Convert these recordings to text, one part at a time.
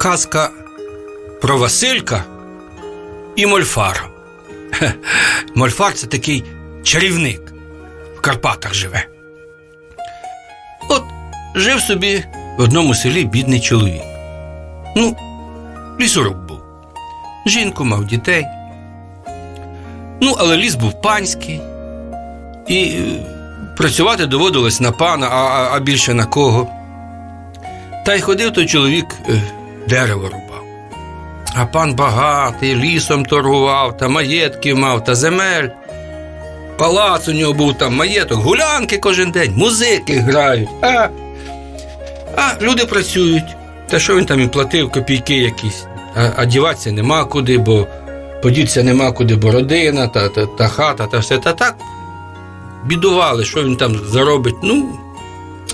казка про Василька і Мольфара. Хе, Мольфар це такий чарівник в Карпатах живе. От жив собі в одному селі бідний чоловік. Ну, лісоруб був. Жінку мав дітей. Ну, але ліс був панський, і е, працювати доводилось на пана, а, а, а більше на кого. Та й ходив той чоловік е, дерево рубав. А пан багатий, лісом торгував, та маєтків мав, та земель. Палац у нього був там маєток, гулянки кожен день, музики грають. А, а люди працюють. Та що він там їм платив, копійки якісь. А, а діватися нема куди, бо подітися нема куди, бо родина, та, та, та хата, та все. Та так бідували, що він там заробить. Ну,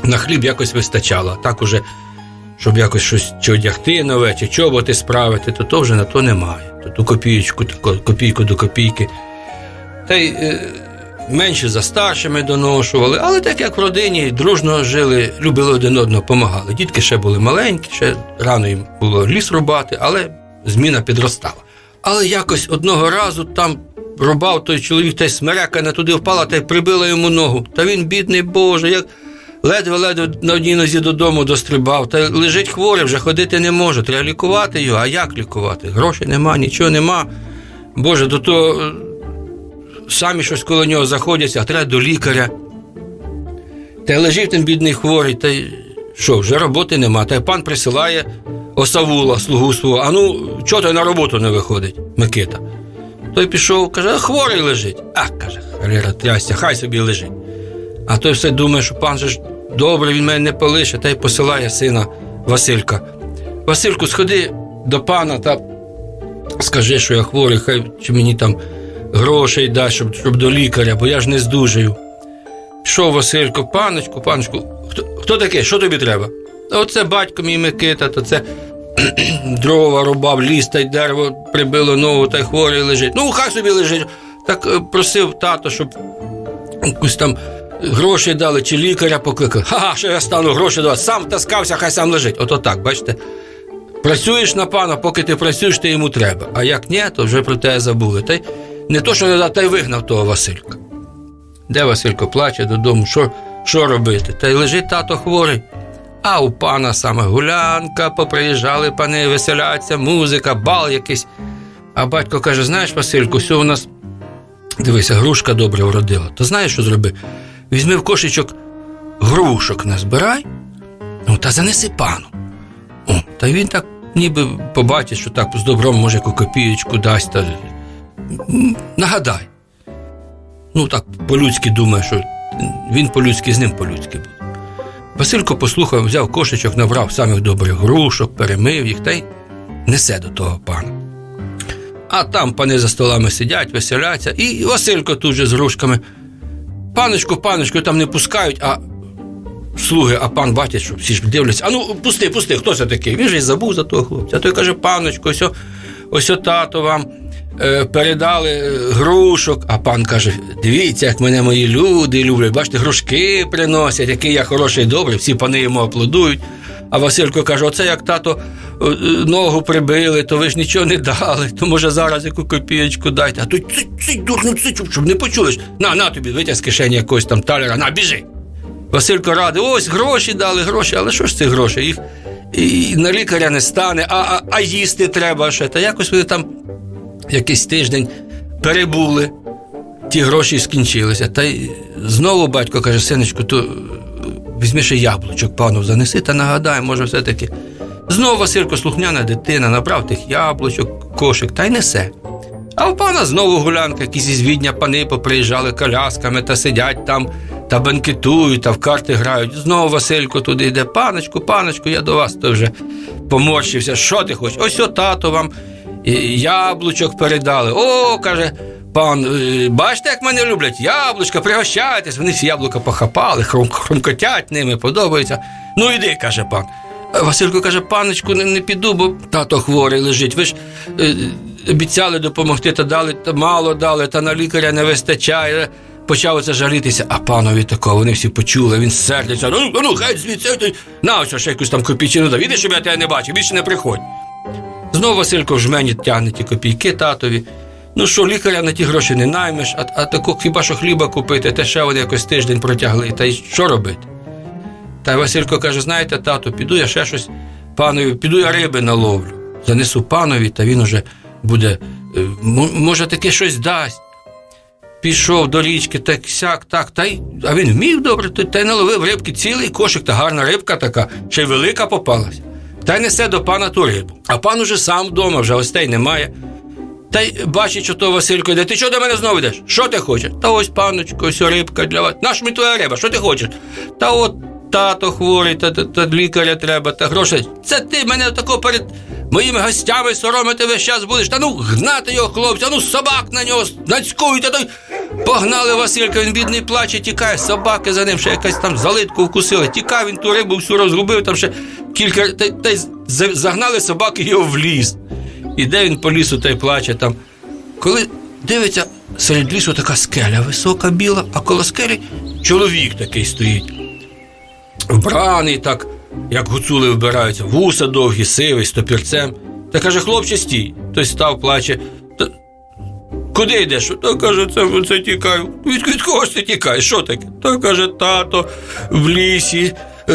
на хліб якось вистачало. Так уже, щоб якось щось чи одягти нове, чи чоботи справити, то то вже на то немає. То ту копійку, копійку до копійки. Та й е, менше за старшими доношували, але так як в родині дружно жили, любили один одного, допомагали. Дітки ще були маленькі, ще рано їм було ліс рубати, але зміна підростала. Але якось одного разу там рубав той чоловік, та й смерека не туди впала та й прибила йому ногу. Та він, бідний Боже, як ледве-ледве на одній нозі додому дострибав, та лежить хворий, вже ходити не може. Треба лікувати його. А як лікувати? Грошей нема, нічого нема. Боже, до того е, самі щось коло нього заходяться, а треба до лікаря. Та лежить він бідний хворий, та що, вже роботи нема. Та й пан присилає осавула, слугу свого. А ну, чого той на роботу не виходить, Микита? Той пішов, каже, а хворий лежить. А, каже, Харіра, трясся, хай собі лежить. А той все думає, що пан же ж добре, він мене не полише, та й посилає сина Василька. Васильку, сходи до пана та скажи, що я хворий, хай чи мені там грошей дасть, щоб, щоб до лікаря, бо я ж не здужаю. Що, Василько, паночку, паночку, хто, хто таке? Що тобі треба? Оце батько мій Микита, то це дрова рубав, ліс та й дерево прибило ногу, та й хворий лежить. Ну, хай собі лежить. Так е, просив тато, щоб якусь там гроші дали, чи лікаря покликав. Ха-ха, що я стану гроші давати. Сам таскався, хай сам лежить. Ото так, бачите. Працюєш на пана, поки ти працюєш, ти йому треба. А як ні, то вже про тебе забули. Та й не то, що не дав, та й вигнав того Василька. Де Василько плаче додому, що, що робити? Та й лежить тато хворий. А у пана саме гулянка, поприїжджали пани, веселяться, музика, бал якийсь. А батько каже: знаєш, Васильку, все у нас дивися, грушка добре вродила. То знаєш, що зроби? Візьми в кошечок грушок назбирай, ну та занеси пану. О, та він так ніби побачить, що так з добром може яку копієчку дасть. Та... Нагадай. Ну так по-людськи думає, що він по-людськи з ним по-людськи буде. Василько послухав, взяв кошечок, набрав самих добрих грушок, перемив їх та й несе до того пана. А там пани за столами сидять, веселяться, і Василько тут же з грушками. Паночку, паночку, там не пускають, а слуги, а пан бачить, що всі ж дивляться. А ну, пусти, пусти, хто це такий? Він же й забув за того хлопця. А той каже, паночку, ось, ось тато вам передали е, грушок. А пан каже: дивіться, як мене мої люди люблять. Бачите, грушки приносять, який я хороший добрий, всі пани йому аплодують. А Василько каже: оце як тато е, е, ногу прибили, то ви ж нічого не дали, то може зараз яку копієчку дайте. А той цить, дурно, цить, щоб не почули. ж. На, на тобі, витяг з кишені якогось там талера, на, біжи. Василько радий, ось гроші дали, гроші, але що ж це гроші? Їх і на лікаря не стане, а, а, а їсти треба ще. Та якось вони там якийсь тиждень перебули, ті гроші скінчилися. Та й знову батько каже, синочку, то візьми ще яблучок, пану занеси та нагадай, може, все-таки. Знову Василько слухняна дитина, набрав тих яблучок, кошик та й несе. А в пана знову гулянка, якісь із відня пани поприїжджали колясками та сидять там та бенкетують, та в карти грають. Знову Василько туди йде. Паночку, паночку, я до вас то вже поморщився. Що ти хочеш? Ось о тато вам яблучок передали. О, каже. Пан, е, бачите, як мене люблять? Яблучка, пригощайтесь. Вони всі яблука похапали, хрум, хрумкотять ними, подобається. Ну іди, каже пан. Василько каже, паночку, не, не піду, бо тато хворий лежить. Ви ж е, обіцяли допомогти, та дали, та мало дали, та на лікаря не вистачає. Почав оце жалітися, а панові такого, вони всі почули, він сердиться. Ну, ну, хай звідси, на ось ще якусь там копійчину дав. Іди, щоб я тебе не бачив, більше не приходь. Знову Василько в жмені тягне ті копійки татові. Ну що, лікаря на ті гроші не наймеш, а, а таку хіба що хліба купити, те ще вони якось тиждень протягли. Та й що робити? Та Василько каже: знаєте, тато, піду я ще щось панові, піду я риби наловлю. Занесу панові, та він уже буде, е, може, таке щось дасть. Пішов до річки, так сяк, так, та й, а він вмів добре, та й наловив рибки, цілий кошик, та гарна рибка така, ще й велика попалась. Та й несе до пана ту. А пан уже сам вдома, вже гостей немає. Та й бачить, що то Василько йде. Ти що до мене знову йдеш? Що ти хочеш? Та ось, паночко, ось рибка для вас. Наш мені твоя риба, що ти хочеш? Та от тато хворий, та, та, та лікаря треба, та грошей. Це ти мене тако перед моїми гостями соромити весь час будеш. Та ну гнати його, хлопця, ну собак на нього нацькуйте. Той... Погнали Василька, він бідний плаче, тікає, собаки за ним, ще якась там залитку вкусила. Тікав, він ту рибу всю розгубив, там ще кілька. Та, та й загнали собаки його в ліс. Іде він по лісу та й плаче там. Коли дивиться, серед лісу така скеля висока, біла, а коло скелі чоловік такий стоїть. Вбраний так, як гуцули вбираються, вуса довгі, сивий, з топірцем. Та каже, хлопче, стій. Той став, плаче. Та, Куди йдеш? Та каже, це, це тікаю. Від, від кого ж ти тікаєш? Що таке? Та каже, тато в лісі е,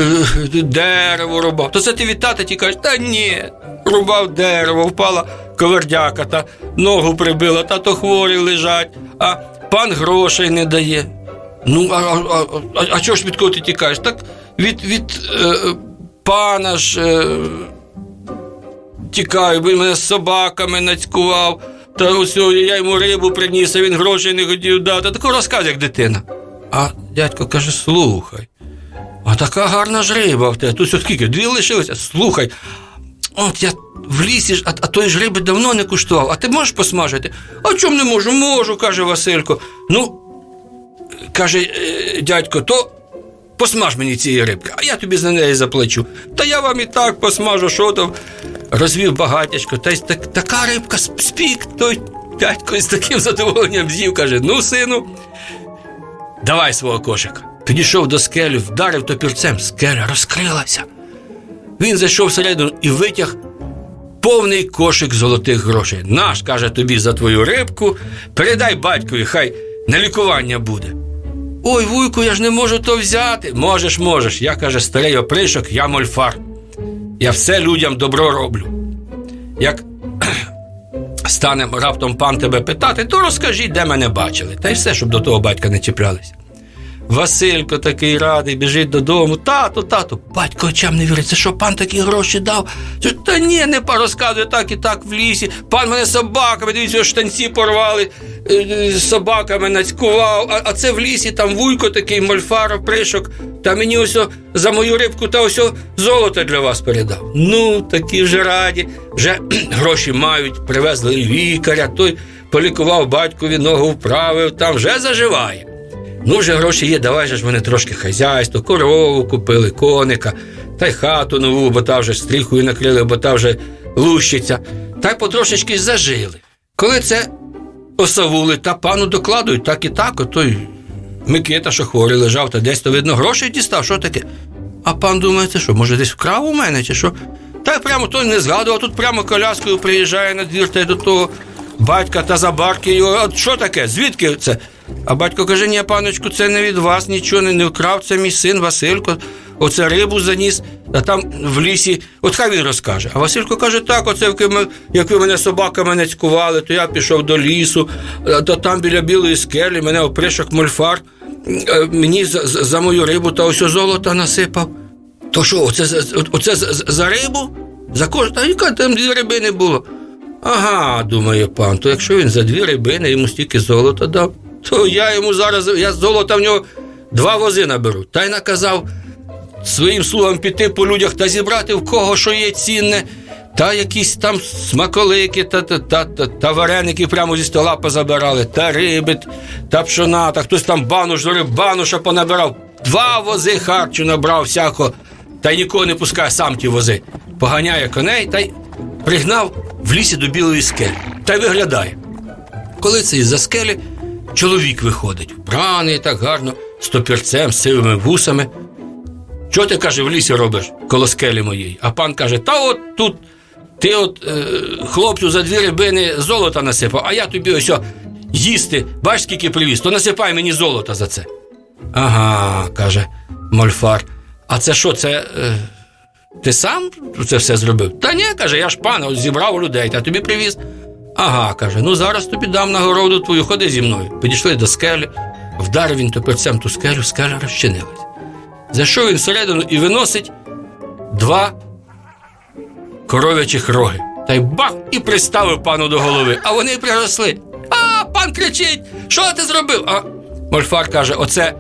дерево рубав. То це ти від тата тікаєш? Та ні. Рубав дерево, впала ковердяка, та ногу прибила, тато хворі лежать, а пан грошей не дає. Ну, а, а, а, а, чого ж від кого ти тікаєш? Так від, від е, пана ж. Е, тікаю, він мене з собаками нацькував. Та ось я йому рибу приніс, а він грошей не хотів дати. Тако розказ, як дитина. А дядько каже: слухай, а така гарна ж риба в тебе. Тут скільки? Дві лишилися. Слухай. От я в лісі ж, а, а тої ж риби давно не куштував. А ти можеш посмажити? А чому не можу? Можу, каже Василько. Ну, каже е, дядько, то посмаж мені цієї рибки, а я тобі за неї заплачу. Та я вам і так посмажу, що там. Розвів багатячко, та й так, така рибка спік, той дядько з таким задоволенням з'їв, каже: ну, сину, давай свого кошика. Підійшов до скелі, вдарив топірцем, скеля розкрилася. Він зайшов всередину і витяг повний кошик золотих грошей. Наш, каже тобі, за твою рибку, передай батькові, хай на лікування буде. Ой, вуйку, я ж не можу то взяти. Можеш, можеш. Я каже, старий опришок, я мольфар. Я все людям добро роблю. Як стане раптом пан тебе питати, то розкажіть, де мене бачили. Та й все, щоб до того батька не чіплялися. Василько такий радий, біжить додому. Тату, тату, батько очам не вірить. Це що пан такі гроші дав? Та ні, не па- розказує так і так в лісі. Пан мене собаками, дивіться, штанці порвали, е, е, собаками нацькував. А, а це в лісі там вуйко такий, мольфар, пришок. Та мені ось за мою рибку та ось золото для вас передав. Ну, такі вже раді. Вже гроші мають, привезли лікаря, той полікував батькові, ногу вправив, там вже заживає. Ну, вже гроші є, давай же ж вони трошки хазяйство, корову купили, коника, та й хату нову, бо та вже стріхою накрили, бо та вже лущиться. Та й потрошечки зажили. Коли це осавули та пану докладують, так і так, отой Микита, що хворий лежав, та десь то видно грошей дістав, що таке? А пан думає, це що, може десь вкрав у мене, чи що? Та прямо той не згадував, тут прямо коляскою приїжджає на двір та й до того батька та забарки його. От що таке? Звідки це? А батько каже: ні, паночку, це не від вас, нічого не, не вкрав, це мій син Василько. Оце рибу заніс, а там в лісі, от хай він розкаже. А Василько каже: так, оце як ви, як ви мене нацькували, то я пішов до лісу, а то там біля білої скелі мене опришок мольфар е, мені за, за мою рибу та ось золота насипав. То що, оце, оце за, за- рибу? За кожну? Та яка там дві рибини було? Ага, думає пан, то якщо він за дві рибини йому стільки золота дав, то я йому зараз, я золота в нього два вози наберу. Та й наказав своїм слугам піти по людях та зібрати в кого що є цінне, та якісь там смаколики та, та, та, та, та вареники прямо зі стола позабирали, та риби, та пшона, та хтось там бануш до риб, бануша понабирав. Два вози харчу набрав всякого, та й нікого не пускає сам ті вози. Поганяє коней та й пригнав в лісі до білої скелі та й виглядає. Коли це із-за скелі чоловік виходить, вбраний так гарно, з топірцем, з сивими вусами. Що ти каже, в лісі робиш коло скелі моєї? А пан каже: Та от тут Ти от е, хлопцю за дві рибини золота насипав, а я тобі ось їсти, бачиш, скільки привіз, то насипай мені золота за це. Ага, каже Мольфар. А це що, це. Е, ти сам це все зробив? Та ні, каже, я ж пан, зібрав людей, та тобі привіз. Ага, каже, ну зараз тобі дам нагороду твою, ходи зі мною. Підійшли до скелі, вдарив він топорцем ту скелю, скеля розчинилась. Зайшов він всередину і виносить два коров'ячих роги. Та й бах і приставив пану до голови. А вони приросли. А, пан кричить: що ти зробив? А Мольфар каже: оце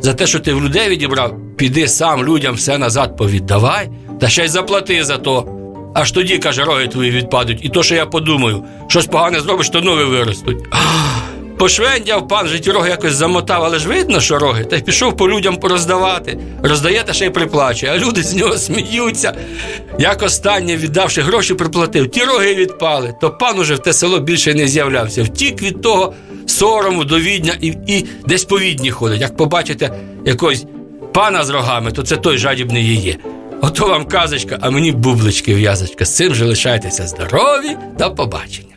за те, що ти в людей відібрав, піди сам людям все назад повіддавай, та ще й заплати за то. Аж тоді, каже, роги твої відпадуть. І то, що я подумаю, щось погане зробиш, то нові виростуть. Пошвендяв пан житті роги якось замотав, але ж видно, що роги, та й пішов по людям пороздавати. Роздає та ще й приплачує, а люди з нього сміються. Як останнє, віддавши гроші, приплатив, ті роги відпали, то пан уже в те село більше не з'являвся. Втік від того сорому до відня і, і десь по відні ходить. Як побачите якогось пана з рогами, то це той жадібний і є. Ото вам казочка, а мені бублички в'язочка. З цим же лишайтеся здорові, до побачення.